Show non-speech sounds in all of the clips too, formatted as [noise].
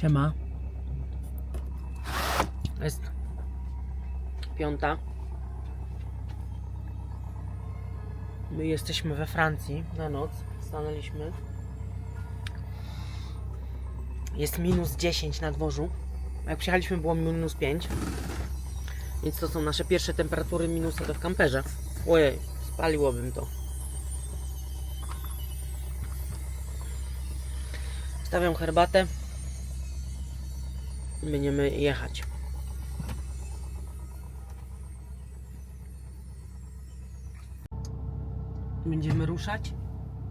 Siema. Jest piąta. My jesteśmy we Francji na noc. Stanęliśmy. Jest minus 10 na dworzu. Jak przyjechaliśmy było minus 5. Więc to są nasze pierwsze temperatury minusowe w kamperze. Ojej, spaliłobym to. Stawiam herbatę. Będziemy jechać. Będziemy ruszać.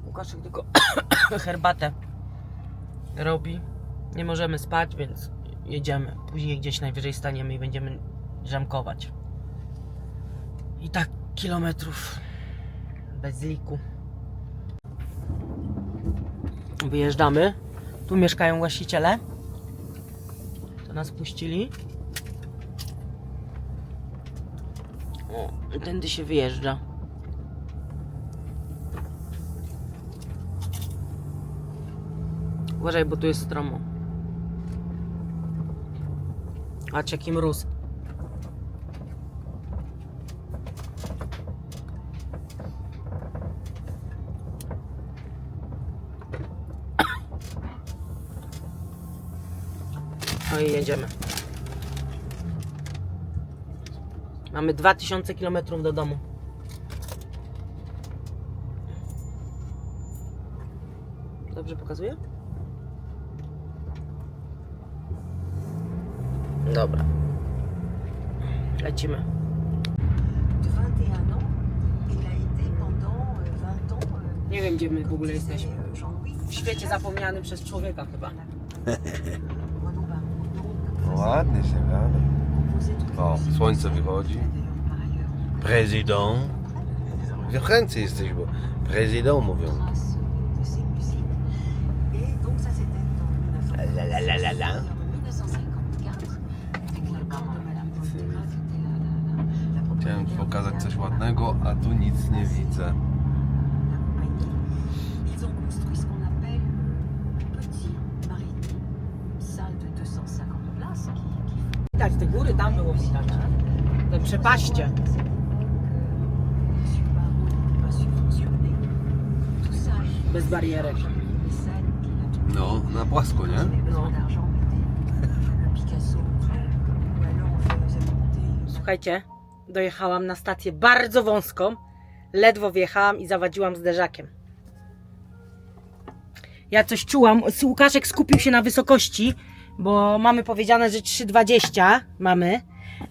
Łukaszek tylko [coughs] herbatę robi. Nie możemy spać, więc jedziemy. Później gdzieś najwyżej staniemy i będziemy żamkować. I tak kilometrów bez liku. Wyjeżdżamy. Tu mieszkają właściciele. To nas puścili. O, tędy się wyjeżdża. Uważaj, bo tu jest stromo. Patrz jaki mróz. No i jedziemy. Mamy 2000 km do domu. Dobrze pokazuję? Dobra. Lecimy. de 21 ans. Il a été pendant 20 ans. Nie wiem, gdzie my w ogóle jesteśmy. W świecie zapomnianym przez człowieka chyba. [laughs] No ładnie się gada. O, słońce wychodzi. Prezydent. We Francji jesteś, bo prezydent mówią. trace de ces musiques. Et donc ça c'était en 1900. La la la la la. En 1954, avec la mort de Madame Volterra, qui était la, la, la, la Chciałem pokazać coś ładnego, a tu nic nie widzę. Widać te góry, tam było widać. Te przepaście. Bez barierek. No, na płasko, nie? monter Słuchajcie, dojechałam na stację bardzo wąską. Ledwo wjechałam i zawadziłam zderzakiem. Ja coś czułam. Łukaszek skupił się na wysokości, bo mamy powiedziane, że 3,20 mamy.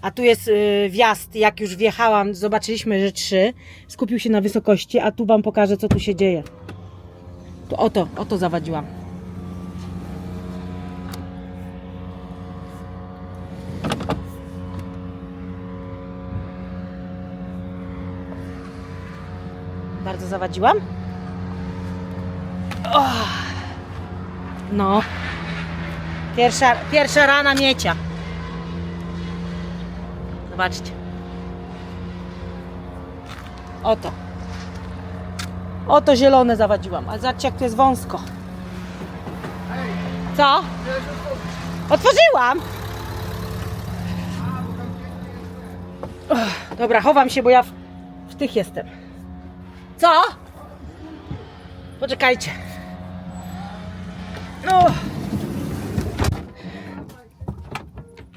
A tu jest y, wjazd. Jak już wjechałam, zobaczyliśmy, że 3. Skupił się na wysokości, a tu Wam pokażę, co tu się dzieje. To oto, oto zawadziłam. Bardzo zawadziłam? Och. No. Pierwsza, pierwsza rana miecia. Zobaczcie. Oto. Oto zielone zawadziłam. Ale zobaczcie, jak tu jest wąsko. Co? Otworzyłam. Uch, dobra, chowam się, bo ja w, w tych jestem. Co? Poczekajcie. No.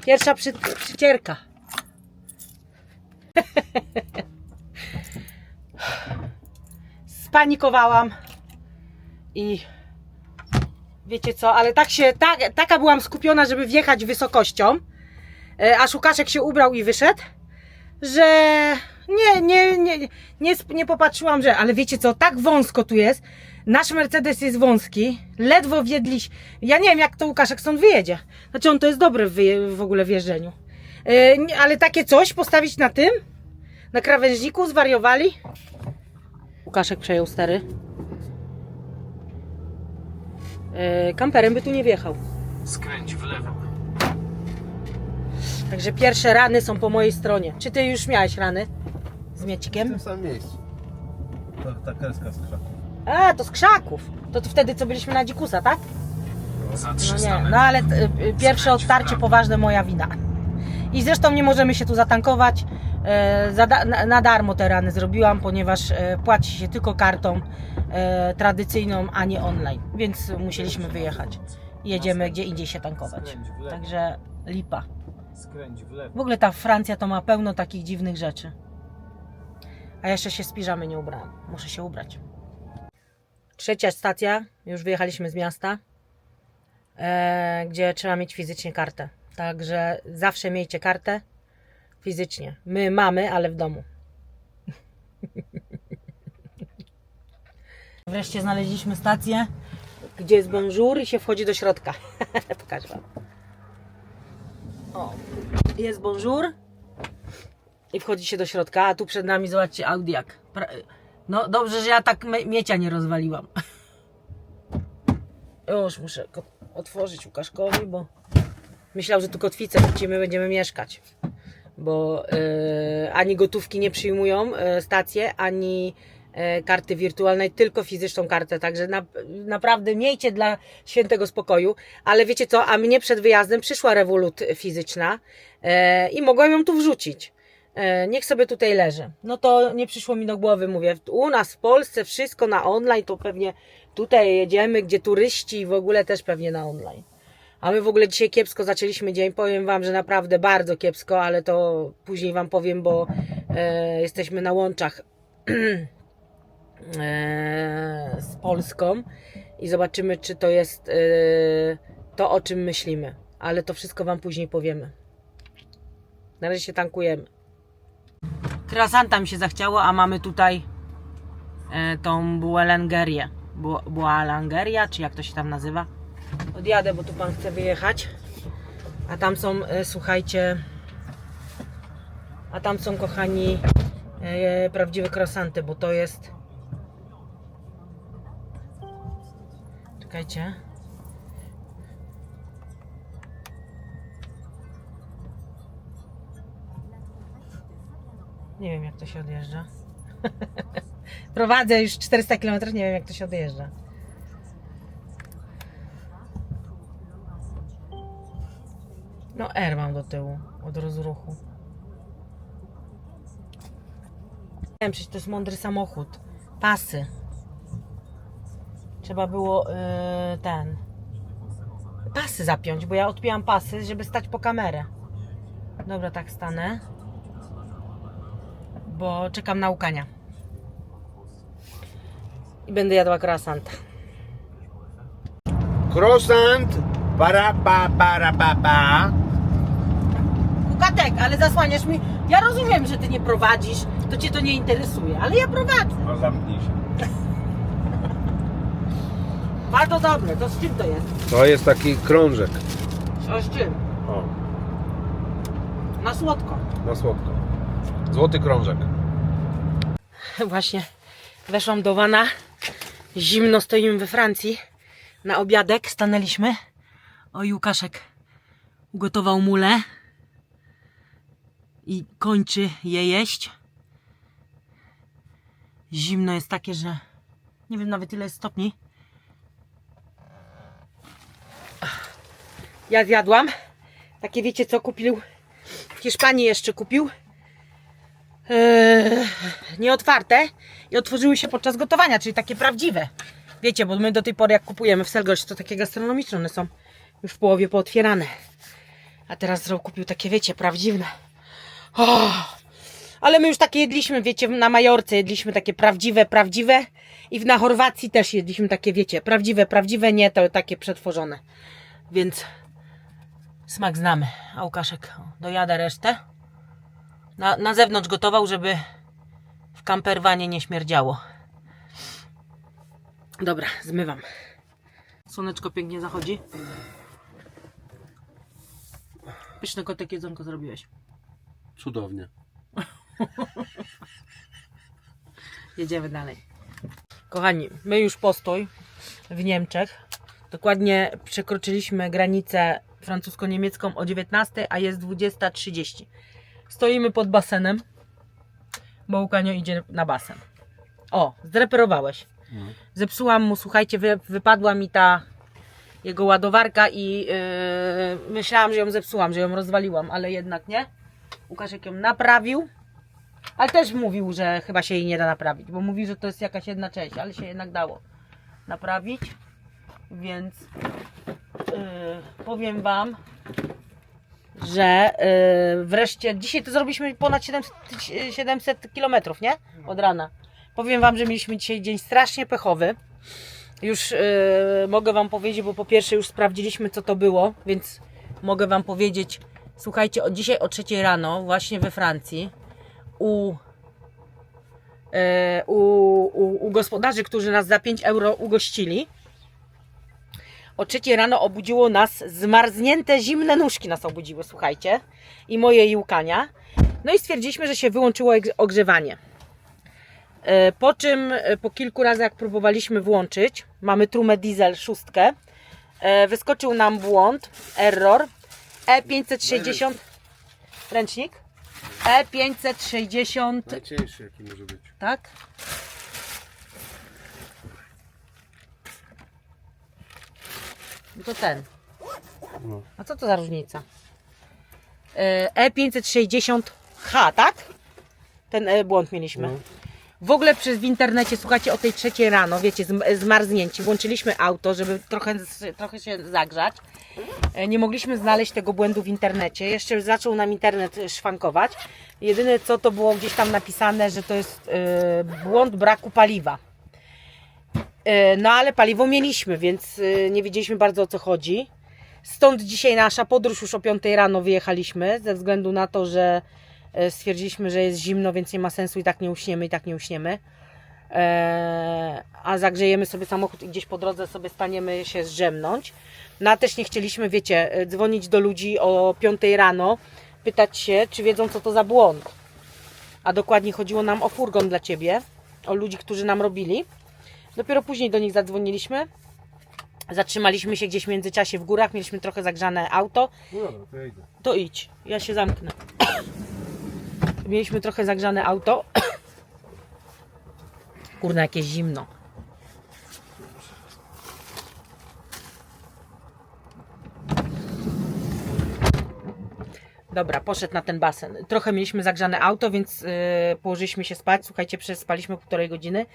Pierwsza przy, przycierka. Spanikowałam i wiecie co, ale tak się, tak, taka byłam skupiona, żeby wjechać wysokością, e, aż Łukaszek się ubrał i wyszedł, że nie, nie, nie, nie, sp- nie popatrzyłam, że, ale wiecie co, tak wąsko tu jest, nasz Mercedes jest wąski, ledwo wjedliś, ja nie wiem jak to Łukaszek stąd wyjedzie, znaczy on to jest dobry w, wyje- w ogóle w jeżdżeniu, e, nie, ale takie coś postawić na tym, na krawężniku, zwariowali? Łukaszek przejął stery. E, kamperem by tu nie wjechał. Skręć w lewo. Także pierwsze rany są po mojej stronie. Czy ty już miałeś rany z W miecikiem? tym samym miejscu. Ta, ta kreska z krzaków. A, to z krzaków. To, to wtedy, co byliśmy na dzikusa, tak? No. No nie, no ale y, y, pierwsze odtarcie poważne moja wina. I zresztą nie możemy się tu zatankować. E, za, da- na, na darmo te rany zrobiłam, ponieważ e, płaci się tylko kartą e, tradycyjną, a nie online. Więc musieliśmy wyjechać. Jedziemy gdzie indziej się tankować. Także lipa. Skręć w lewo. W ogóle ta Francja to ma pełno takich dziwnych rzeczy. A jeszcze się z piżamy nie ubrałam. Muszę się ubrać. Trzecia stacja. Już wyjechaliśmy z miasta, e, gdzie trzeba mieć fizycznie kartę. Także zawsze miejcie kartę fizycznie. My mamy, ale w domu. [laughs] Wreszcie znaleźliśmy stację, gdzie jest bonjour i się wchodzi do środka. [laughs] Pokażę Wam. O, jest bonjour i wchodzi się do środka, a tu przed nami zobaczcie Audiak. No dobrze, że ja tak miecia nie rozwaliłam. Już muszę otworzyć Łukaszkowi, bo myślał, że tu kotwicę wrócimy, będziemy mieszkać. Bo e, ani gotówki nie przyjmują e, stacje, ani e, karty wirtualnej, tylko fizyczną kartę. Także na, naprawdę miejcie dla świętego spokoju. Ale wiecie co, a mnie przed wyjazdem przyszła rewolut fizyczna e, i mogłam ją tu wrzucić. E, niech sobie tutaj leży. No to nie przyszło mi do głowy, mówię, u nas w Polsce wszystko na online, to pewnie tutaj jedziemy, gdzie turyści i w ogóle też pewnie na online. A my w ogóle dzisiaj kiepsko zaczęliśmy dzień. Powiem Wam, że naprawdę bardzo kiepsko, ale to później Wam powiem, bo e, jesteśmy na łączach [clears throat] e, z Polską i zobaczymy, czy to jest e, to, o czym myślimy. Ale to wszystko Wam później powiemy. Na razie się tankujemy. Krasanta mi się zachciało, a mamy tutaj e, tą buelangerię. Bu- Bualangeria, czy jak to się tam nazywa? Odjadę, bo tu pan chce wyjechać. A tam są, e, słuchajcie, a tam są, kochani, e, prawdziwe krosanty, bo to jest. Czekajcie. Nie wiem, jak to się odjeżdża. [laughs] Prowadzę już 400 km, nie wiem, jak to się odjeżdża. No R mam do tyłu, od rozruchu. Wiem, przecież to jest mądry samochód. Pasy. Trzeba było yy, ten... Pasy zapiąć, bo ja odpiłam pasy, żeby stać po kamerę. Dobra, tak stanę. Bo czekam na łukania. I będę jadła croissant. Croissant, para pa para pa pa. Kukatek, ale zasłaniasz mi. Ja rozumiem, że ty nie prowadzisz, to cię to nie interesuje, ale ja prowadzę. No zamknij się. [laughs] Bardzo dobre, to z czym to jest? To jest taki krążek. O, z czym? O, Na słodko. na słodko. Złoty krążek. [laughs] Właśnie weszłam do wana. Zimno stoimy we Francji. Na obiadek stanęliśmy. O, Łukaszek ugotował mulę i kończy je jeść. Zimno jest takie, że nie wiem nawet ile jest stopni. Ja zjadłam. Takie wiecie co kupił? W Hiszpanii jeszcze kupił. Eee, nieotwarte i otworzyły się podczas gotowania, czyli takie prawdziwe. Wiecie, bo my do tej pory jak kupujemy w Selgosz, to takie gastronomiczne, one są już w połowie pootwierane. A teraz zrobił kupił takie, wiecie, prawdziwe. O, ale my już takie jedliśmy, wiecie, na Majorce jedliśmy takie prawdziwe, prawdziwe i na Chorwacji też jedliśmy takie, wiecie, prawdziwe, prawdziwe, nie to takie przetworzone. Więc smak znamy. A Łukaszek dojada resztę. Na, na zewnątrz gotował, żeby w kamperwanie nie śmierdziało. Dobra, zmywam. Słoneczko pięknie zachodzi. Pyszne kotek jedzonko zrobiłeś. Cudownie. [laughs] Jedziemy dalej. Kochani, my już postój w Niemczech. Dokładnie przekroczyliśmy granicę francusko-niemiecką o 19, a jest 20.30. Stoimy pod basenem, bo Łukanio idzie na basen. O, zreperowałeś. Zepsułam mu, słuchajcie, wy, wypadła mi ta jego ładowarka i yy, myślałam, że ją zepsułam, że ją rozwaliłam, ale jednak nie. Łukaszek ją naprawił, ale też mówił, że chyba się jej nie da naprawić, bo mówi, że to jest jakaś jedna część, ale się jednak dało naprawić, więc yy, powiem Wam, że yy, wreszcie dzisiaj to zrobiliśmy ponad 700, 700 km, nie? Od rana. Powiem Wam, że mieliśmy dzisiaj dzień strasznie pechowy. Już yy, mogę Wam powiedzieć, bo po pierwsze już sprawdziliśmy, co to było, więc mogę Wam powiedzieć, słuchajcie, od dzisiaj o 3 rano, właśnie we Francji, u, yy, u, u, u gospodarzy, którzy nas za 5 euro ugościli, o 3 rano obudziło nas zmarznięte, zimne nóżki nas obudziły, słuchajcie, i moje i Łukania. No i stwierdziliśmy, że się wyłączyło ogrzewanie. E, Po czym e, po kilku razach jak próbowaliśmy włączyć, mamy trumę diesel szóstkę, e, wyskoczył nam błąd, error, E560, ręcznik, E E560, Najcięższy jaki może być. tak? No to ten. No. A co to za różnica? E, E560H, tak? Ten e, błąd mieliśmy. No. W ogóle przez w internecie, słuchajcie, o tej trzeciej rano, wiecie, zm- zmarznięci, włączyliśmy auto, żeby trochę, trochę się zagrzać. E, Nie mogliśmy znaleźć tego błędu w internecie. Jeszcze zaczął nam internet e, szwankować. Jedyne co to było gdzieś tam napisane, że to jest e, błąd braku paliwa. E, No ale paliwo mieliśmy, więc e, nie wiedzieliśmy bardzo o co chodzi. Stąd dzisiaj nasza podróż już o 5 rano wyjechaliśmy, ze względu na to, że e, stwierdziliśmy, że jest zimno, więc nie ma sensu i tak nie uśniemy, i tak nie uśniemy. A zagrzejemy sobie samochód i gdzieś po drodze sobie staniemy się zdrzemnąć. No a też nie chcieliśmy, wiecie, dzwonić do ludzi o 5 rano, pytać się, czy wiedzą, co to za błąd. A dokładnie chodziło nam o furgon dla Ciebie, o ludzi, którzy nam robili. Dopiero później do nich zadzwoniliśmy. Zatrzymaliśmy się gdzieś w międzyczasie w górach, mieliśmy trochę zagrzane auto. No dobra, to ja idę. To idź, ja się zamknę. Mieliśmy trochę zagrzane auto. [coughs] Kurna, jakieś zimno. Dobra, poszedł na ten basen. Trochę mieliśmy zagrzane auto, więc yy, położyliśmy się spać. Słuchajcie, przespaliśmy półtorej godziny.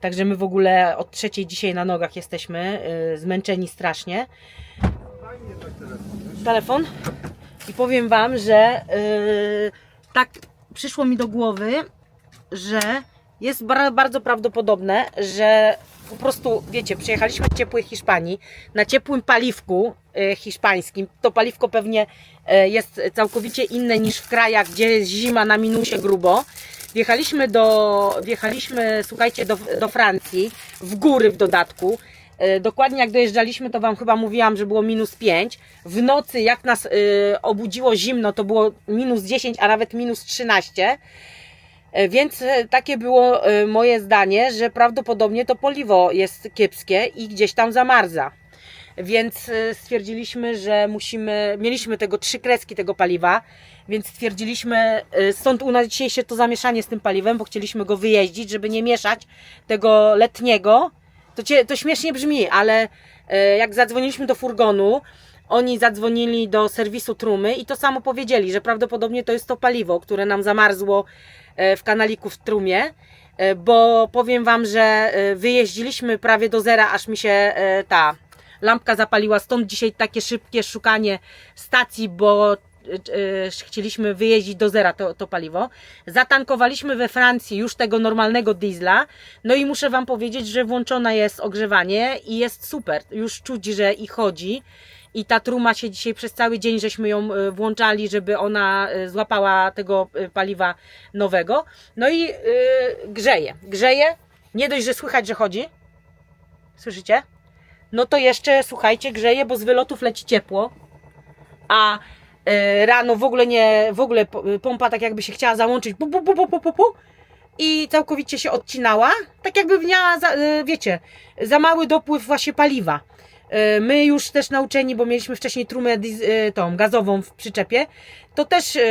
Także my w ogóle od trzeciej dzisiaj na nogach jesteśmy, yy, zmęczeni strasznie. Telefon? I powiem Wam, że yy, tak przyszło mi do głowy, że jest bardzo prawdopodobne, że po prostu, wiecie, przyjechaliśmy z ciepłej Hiszpanii na ciepłym paliwku hiszpańskim. To paliwko pewnie yy, jest całkowicie inne niż w krajach, gdzie jest zima na minusie grubo. Wjechaliśmy do, wjechaliśmy, słuchajcie, do, do Francji, w góry w dodatku. E, Dokładnie jak dojeżdżaliśmy, to Wam chyba mówiłam, że było minus 5. W nocy, jak nas y, obudziło zimno, to było minus 10, a nawet minus 13. E, Więc e, takie było e, moje zdanie, że prawdopodobnie to paliwo jest kiepskie i gdzieś tam zamarza. Więc e, stwierdziliśmy, że musimy, mieliśmy tego trzy kreski tego paliwa, więc stwierdziliśmy, e, stąd u nas dzisiejsze to zamieszanie z tym paliwem, bo chcieliśmy go wyjeździć, żeby nie mieszać tego letniego. To, to śmiesznie brzmi, ale e, jak zadzwoniliśmy do furgonu, oni zadzwonili do serwisu trumy i to samo powiedzieli, że prawdopodobnie to jest to paliwo, które nam zamarzło e, w kanaliku w trumie, e, bo powiem Wam, że e, wyjeździliśmy prawie do zera, aż mi się ta lampka zapaliła. Stąd dzisiaj takie szybkie szukanie stacji, bo e, e, chcieliśmy wyjeździć do zera to, to paliwo. Zatankowaliśmy we Francji już tego normalnego diesla. No i muszę Wam powiedzieć, że włączone jest ogrzewanie i jest super. Już czuć, że i chodzi. I ta truma się dzisiaj przez cały dzień żeśmy ją e, włączali, żeby ona złapała tego paliwa nowego. No i yy, grzeje. Grzeje. Nie dość, że słychać, że chodzi. Słyszycie? No to jeszcze słuchajcie, grzeje, bo z wylotów leci ciepło. A e, rano w ogóle nie, w ogóle po- pompa tak jakby się chciała załączyć. Pu, pu, pu, pu, pu, pu, pu, I całkowicie się odcinała. Tak jakby miała, e, wiecie, za mały dopływ właśnie paliwa. E, My już też nauczeni, bo mieliśmy wcześniej trumę e, tą gazową w przyczepie, to też e,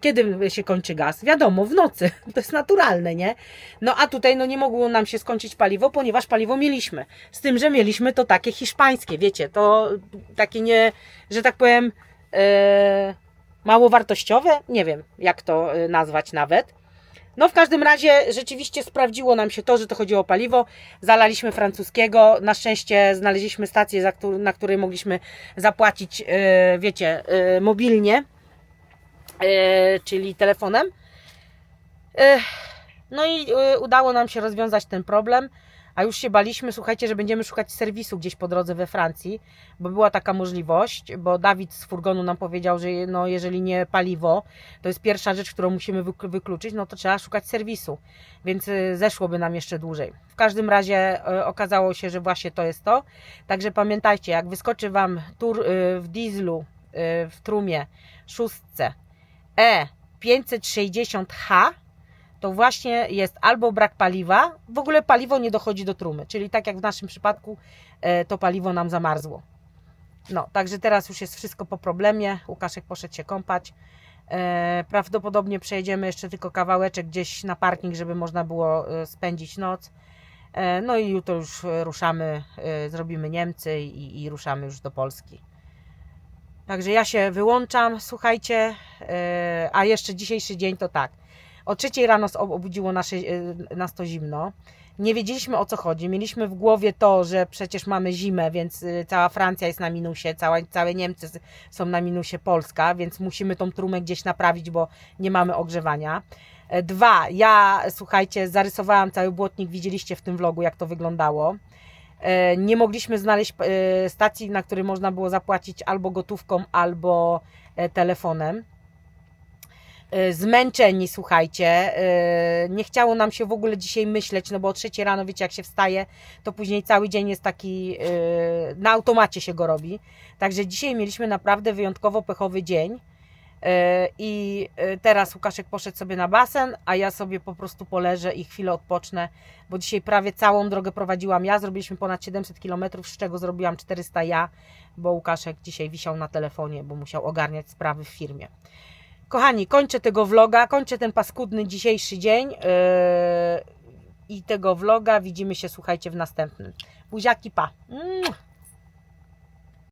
kiedy się kończy gaz? Wiadomo, w nocy. [laughs] To jest naturalne, nie? No a tutaj no nie mogło nam się skończyć paliwo, ponieważ paliwo mieliśmy. Z tym, że mieliśmy to takie hiszpańskie, wiecie, to takie nie, że tak powiem, mało wartościowe, nie wiem jak to nazwać nawet. No w każdym razie rzeczywiście sprawdziło nam się to, że to chodziło o paliwo. Zalaliśmy francuskiego. Na szczęście znaleźliśmy stację, na której mogliśmy zapłacić, e, wiecie, e, mobilnie, e, czyli telefonem. No i udało nam się rozwiązać ten problem. A już się baliśmy, słuchajcie, że będziemy szukać serwisu gdzieś po drodze we Francji, bo była taka możliwość, bo Dawid z furgonu nam powiedział, że no, jeżeli nie paliwo, to jest pierwsza rzecz, którą musimy wyk- wykluczyć, no to trzeba szukać serwisu, więc y, zeszłoby nam jeszcze dłużej. W każdym razie y, okazało się, że właśnie to jest to. Także pamiętajcie, jak wyskoczy Wam tur y, w dieslu, w trumie, szóstce E 560H, to właśnie jest albo brak paliwa, w ogóle paliwo nie dochodzi do trumy, czyli tak jak w naszym przypadku e, to paliwo nam zamarzło. No, także teraz już jest wszystko po problemie. Łukaszek poszedł się kąpać. E, prawdopodobnie przejedziemy jeszcze tylko kawałeczek gdzieś na parking, żeby można było e, spędzić noc. No i jutro już ruszamy, zrobimy Niemcy i, i ruszamy już do Polski. Także ja się wyłączam, słuchajcie, a jeszcze dzisiejszy dzień to tak. O trzeciej rano ob- obudziło nasze, e, nas to zimno. Nie wiedzieliśmy o co chodzi. Mieliśmy w głowie to, że przecież mamy zimę, więc y, cała Francja jest na minusie, cała, całe Niemcy są na minusie, Polska, więc musimy tą trumę gdzieś naprawić, bo nie mamy ogrzewania. E, Dwa, ja słuchajcie, zarysowałam cały błotnik, widzieliście w tym vlogu, jak to wyglądało. E, Nie mogliśmy znaleźć e, stacji, na której można było zapłacić albo gotówką, albo e, telefonem e, zmęczeni, słuchajcie. e, Nie chciało nam się w ogóle dzisiaj myśleć, no bo o trzeciej rano, wiecie, jak się wstaje, to później cały dzień jest taki, e, na automacie się go robi. Także dzisiaj mieliśmy naprawdę wyjątkowo pechowy dzień. I teraz Łukaszek poszedł sobie na basen, a ja sobie po prostu poleżę i chwilę odpocznę, bo dzisiaj prawie całą drogę prowadziłam ja. Zrobiliśmy ponad 700 km, z czego zrobiłam 400 ja, bo Łukaszek dzisiaj wisiał na telefonie, bo musiał ogarniać sprawy w firmie. Kochani, kończę tego vloga, kończę ten paskudny dzisiejszy dzień yy, i tego vloga. Widzimy się, słuchajcie, w następnym. Buziaki, pa!